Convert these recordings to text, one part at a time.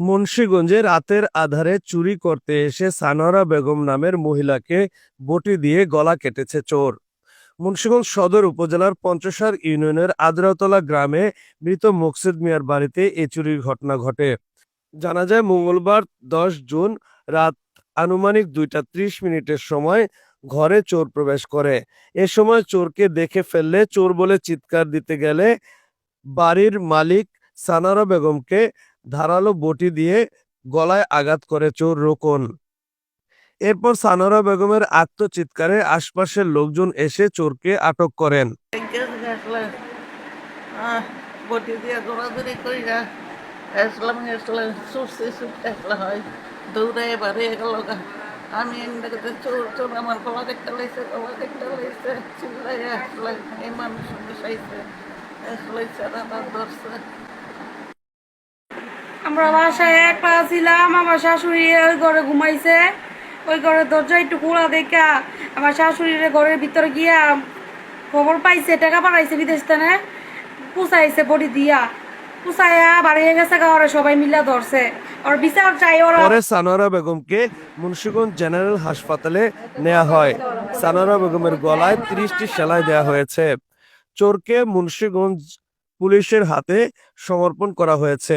মুন্সীগঞ্জে রাতের আধারে চুরি করতে এসে সানোয়ারা বেগম নামের মহিলাকে বটি দিয়ে গলা কেটেছে চোর। মুন্সীগঞ্জ সদর উপজেলার পঞ্চসার ইউনিয়নের আদ্রাতলা গ্রামে মৃত মুকসিদ মিয়ার বাড়িতে এ চুরির ঘটনা ঘটে। জানা যায়, মঙ্গলবার দশ জুন রাত আনুমানিক দুইটা ত্রিশ মিনিটের সময় ঘরে চোর প্রবেশ করে। এ সময় চোরকে দেখে ফেললে চোর বলে চিৎকার দিতে গেলে বাড়ির মালিক সানারা বেগমকে ধারালো বটি দিয়ে গলায় আঘাত করে চোর রোকন। এরপর সানারা বেগমের আত্মচিৎকারে আশপাশের লোকজন এসে চোরকে আটক করেন। বটি দিয়ে করি হয় দৌড়ে এবারে গেল আমি দেখতে গলা দেখতে ধরছে। আমরা বাসায় একলা ছিলাম, আমার শাশুড়ি ওই ঘরে ঘুমাইছে। ওই ঘরের দরজা একটু খোলা দেখা, আমার শাশুড়ির ঘরের ভিতরে গিয়া খবর পাইছে, টাকা পাঠাইছে বিদেশ থেকে পুষাইছে বডি দিয়া। পুষাইয়া বাড়িয়ে গেছে ঘরে সবাই মিলা ধরছে। ওর বিচার চাই ওরা। পরে সানোয়ারা বেগমকে মুন্সিগঞ্জ জেনারেল হাসপাতালে নেওয়া হয়। সানোয়ারা বেগমের গলায় ত্রিশটি সেলাই দেওয়া হয়েছে। চোরকে মুন্সিগঞ্জ পুলিশের হাতে সমর্পণ করা হয়েছে।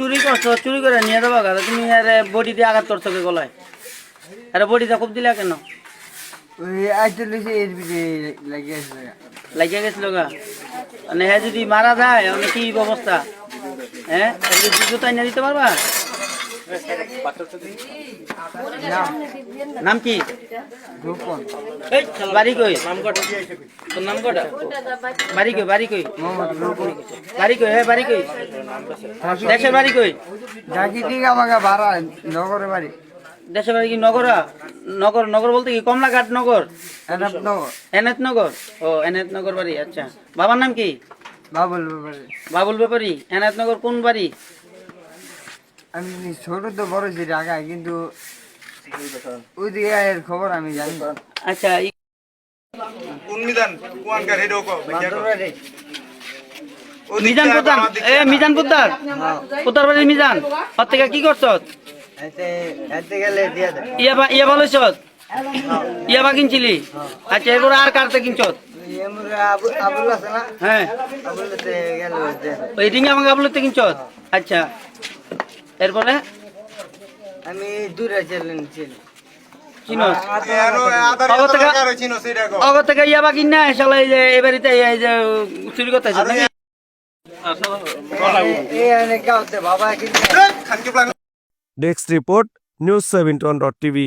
চুরি করছ চুরি করে নিয়ে যাব গা। তুমি আর বডি দিয়ে আঘাত করছ কে গলায়? আরে বডিটা খুব দিলা কেন? লাগিয়ে গেছিল গা। মানে হ্যাঁ যদি মারা যায় মানে কি অবস্থা? হ্যাঁ? জুতো দুধ দিতে পারবা? নাম কি? বাড়ি কই? নাম তোর নাম কটা? বাড়ি কই বাড়ি কই? বাড়ি কই? হ্যাঁ বাড়ি কই? দেশের বাড়ি কই? ডাকি ঠিক আমাকে ভাড়া নগরে বাড়ি। দেশের বাড়ি কি নগরা? নগর নগর বলতে কি? কমলাঘাট নগর? এনাপ নগর। এনায়েত নগর? ও এনায়েত নগর বাড়ি আচ্ছা। বাবার নাম কি? বাবুল ব্যাপারে। বাবুল ব্যাপারী। এনায়েত নগর কোন বাড়ি? আমি ছোট তো বড় ছিল ঢাকায় কিন্তু ওইদিকে এর খবর আমি জানি। আচ্ছা মিজান? পোদ্দার এ মিজান পোদ্দার। পোদ্দার বাড়ির মিজান ওর থেকে কি করছ ইয়াবা ইয়াবা লইছ ইয়াবা কিনছিলি? আচ্ছা এরপর আর কারতে কিনছ হ্যাঁ। ওই ভাঙা কিনছ আচ্ছা। এরপরে? আমি দূরে ছিলেন ছিল থেকে ইয়াবা কিন এই যে এবারিতে এই যে চুরি করতে report news seven ton dot TV